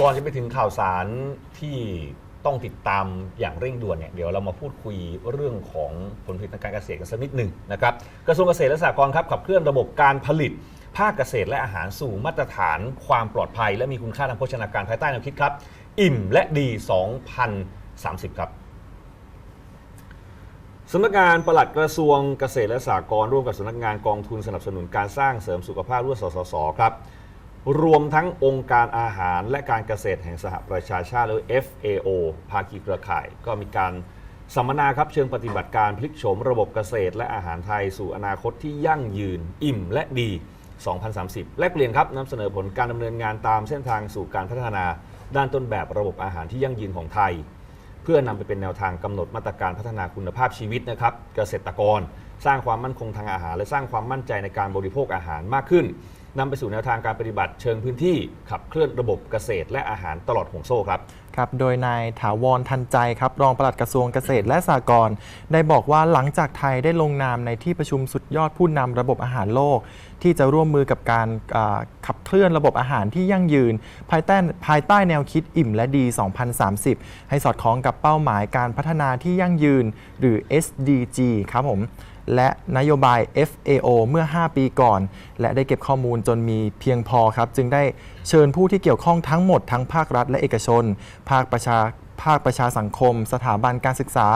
ก่อนจะไปถึงข่าวสารที่ต้องติดตามอย่างเร่งด่วนเนี่ยเดี๋ยวเรามาพูดคุยเรื่องของผลผลิตทางการเกษตรกันสักนิดหนึ่งนะครับกระทรวงเกษตรและสหกรณ์ครับขับเคลื่อนระบบการผลิต ภาคเกษตรและอาหารสู่มาตรฐานความปลอดภัย และมีคุณค่าทางโภชนาการภายใต้แนวคิดครับ อิ่มและดี 2030 ครับสำนักงานปลัดกระทรวงเกษตรและสหกรณ์ร่วมกับสำนักงานกองทุนสนับสนุนการสร้างเสริมสุขภาพร่วสสสครับ รวมทั้งองค์การอาหารและการเกษตรแห่งสหประชาชาติหรือ FAO ภาคีเครือข่าย ก็มีการสัมมนาครับเชิงปฏิบัติการพลิกโฉมระบบเกษตร และอาหารไทยสู่อนาคตที่ยั่งยืน อิ่มและดี 2030 แลกเปลี่ยนครับนำเสนอผลการดำเนินงานตามเส้นทางสู่การพัฒนาด้านต้นแบบระบบอาหารที่ยั่งยืนของไทย เพื่อนำไปเป็นแนวทางกำหนดมาตรการพัฒนาคุณภาพชีวิตนะครับเกษตรกร สร้างความมั่นคงทางอาหาร และสร้างความมั่นใจในการบริโภคอาหารมากขึ้น นำไปสู่แนวทางการปฏิบัติเชิงพื้นที่ขับเคลื่อนระบบเกษตร และอาหารตลอดห่วงโซ่ครับ ครับ โดยนายถาวรทันใจครับรองปลัดกระทรวงเกษตรและสหกรณ์ได้บอกว่าหลังจากไทยได้ลงนามในที่ประชุมสุดยอดผู้นำระบบอาหารโลก ที่จะร่วมมือกับการอ่าขับเคลื่อนระบบอาหารที่ยั่งยืน ภายใต้ภายใต้แนวคิดอิ่มและดี 2030 ให้สอดคล้องกับเป้าหมายการพัฒนาที่ยั่งยืน หรือ SDG ครับผม และนโยบาย FAO เมื่อ 5 ปีก่อน และได้เก็บข้อมูลจนมีเพียงพอครับ จึงได้เชิญผู้ที่เกี่ยวข้องทั้งหมดทั้งภาครัฐและเอกชน ภาคประชา ภาคประชาสังคม สถาบันการศึกษา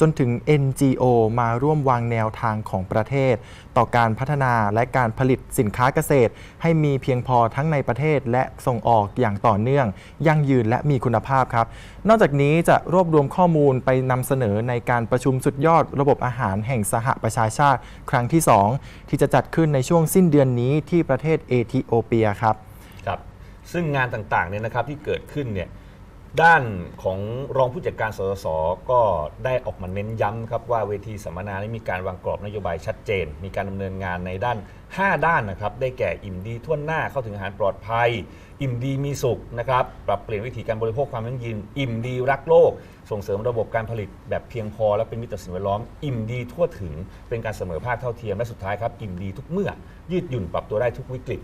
จนถึง NGO มาร่วมวางแนวทางของประเทศ ต่อการพัฒนาและการผลิตสินค้าเกษตร ให้มีเพียงพอทั้งในประเทศและส่งออกอย่างต่อเนื่อง ยั่งยืนและมีคุณภาพครับ นอกจากนี้จะรวบรวมข้อมูลไปนำเสนอในการประชุมสุดยอดระบบอาหารแห่งสหประชาชาติ ครั้งที่ 2 ที่จะจัดขึ้นในช่วงสิ้นเดือนนี้ที่ประเทศเอธิโอเปียครับครับซึ่งงานต่างๆเนี่ยนะครับที่เกิดขึ้นเนี่ย ด้านของรองผู้จัดการสสสก็ได้ออกมาเน้นย้ำครับว่าเวทีสัมมนานี้มีการวางกรอบนโยบายชัดเจน มีการดำเนินงานในด้าน 5 ด้านนะครับได้แก่อิ่มดีทั่วหน้าเข้าถึงอาหารปลอดภัย อิ่มดีมีสุขนะครับปรับเปลี่ยนวิธีการบริโภคความยั่งยืนอิ่มดีรักโลก ส่งเสริมระบบการผลิตแบบเพียงพอ และเป็นมิตรต่อสิ่งแวดล้อม อิ่มดีทั่วถึงเป็นการเสมอภาคเท่าเทียมและสุดท้ายครับอิ่มดีทุกเมื่อยืดหยุ่นปรับตัวได้ทุกวิกฤต